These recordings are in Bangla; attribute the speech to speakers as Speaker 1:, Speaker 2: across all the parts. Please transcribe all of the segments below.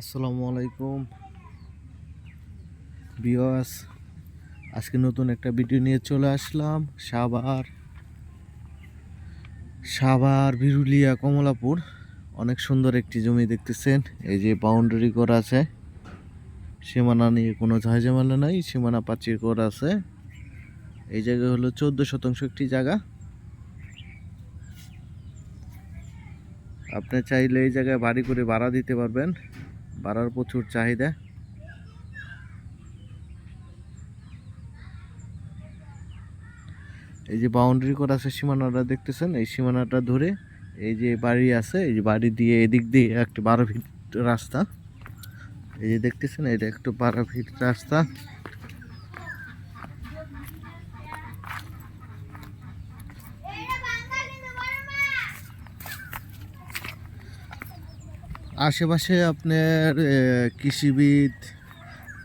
Speaker 1: আসসালামু আলাইকুম। বিওয়াস আজকে নতুন একটা ভিডিও নিয়ে চলে আসলাম। সাভার সাভার বিরুলিয়া কমলাপুর। অনেক সুন্দর একটি জমি দেখতেছেন। এই যে বাউন্ডারি করা আছে। সীমানা নিয়ে কোনো ঝাঁঝামেলা নাই, সীমানা প্রাচীর করা আছে। এই জায়গা হলো চোদ্দ শতাংশ একটি জায়গা। আপনি চাইলে এই জায়গায় বাড়ি করে ভাড়া দিতে পারবেন। ভাড়ার প্রচুর চাহিদা। এই যে বাউন্ডারি করা আছে সীমানাটা দেখতেছেন? এই সীমানাটা ধরে এই যে বাড়ি আছে, এই যে বাড়ি দিয়ে এদিক দিয়ে একটা বারো ফিট রাস্তা। এই যে দেখতেছেন, এটা একটু বারো ফিট রাস্তা। আশেপাশে আপনার কৃষিবিদ,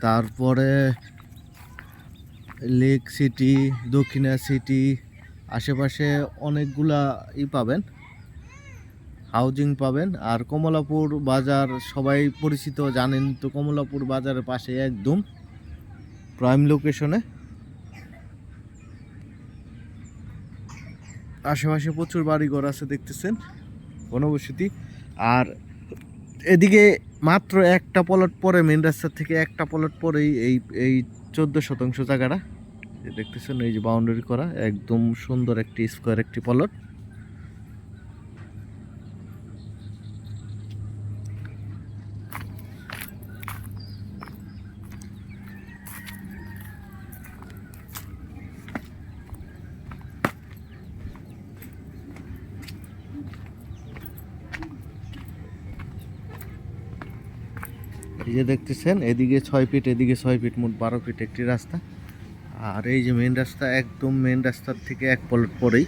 Speaker 1: তারপরে লেক সিটি, দক্ষিণা সিটি, আশেপাশে অনেকগুলা ই পাবেন, হাউজিং পাবেন। আর কমলাপুর বাজার, সবাই পরিচিত, জানেন তো কমলাপুর বাজারের পাশে একদম প্রাইম লোকেশনে আশেপাশে প্রচুর বাড়িঘর আছে দেখতেছেন, বনবসতি। আর এদিকে মাত্র একটা পলট পরে মেন রাস্তার থেকে একটা পলট পরেই এই এই চোদ্দ শতাংশ জায়গাটা। দেখতেছেন, এই যে বাউন্ডারি করা, একদম সুন্দর একটি স্কোয়ার একটি পলট এই যে দেখতেছেন, এদিকে ছয় ফিট এদিকে ছয় ফিট মোট বারো ফিট একটি রাস্তা। আর এই যে মেন রাস্তা, একদম মেন রাস্তার থেকে এক পলট পরেই।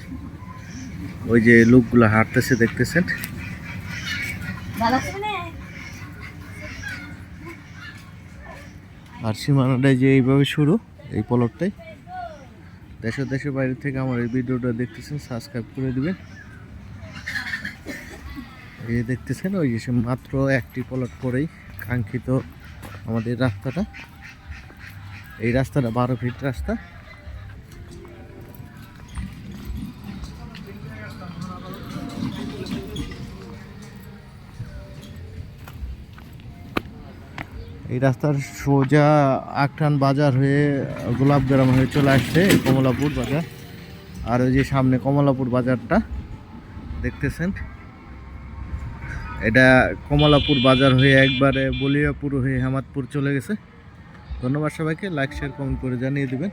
Speaker 1: ওই যে লোকগুলো হাঁটতেছে, দেখতেছেন? আর সীমানাটাই যে এইভাবে শুরু, এই পলটটাই দেশের দেশের বাইরে থেকে আমার এই ভিডিওটা দেখতেছেন সাবস্ক্রাইব করে দিবেন। এই দেখতেছেন, ওই যে মাত্র একটি পলট পরেই কাঙ্ক্ষিত আমাদের রাস্তাটা। এই রাস্তাটা বারো ফিট রাস্তা। এই রাস্তার সোজা আকটান বাজার হয়ে গোলাপগ্রাম হয়ে চলে আসছে কমলাপুর বাজার। আর ওই যে সামনে কমলাপুর বাজারটা, দেখতেছেন? এটা কমলাপুর বাজার হয়ে একবারে বলিয়াপুর হয়ে হেমাদপুর চলে গেছে। ধন্যবাদ সবাইকে লাইক শেয়ার কমেন্ট করে জানিয়ে দিবেন।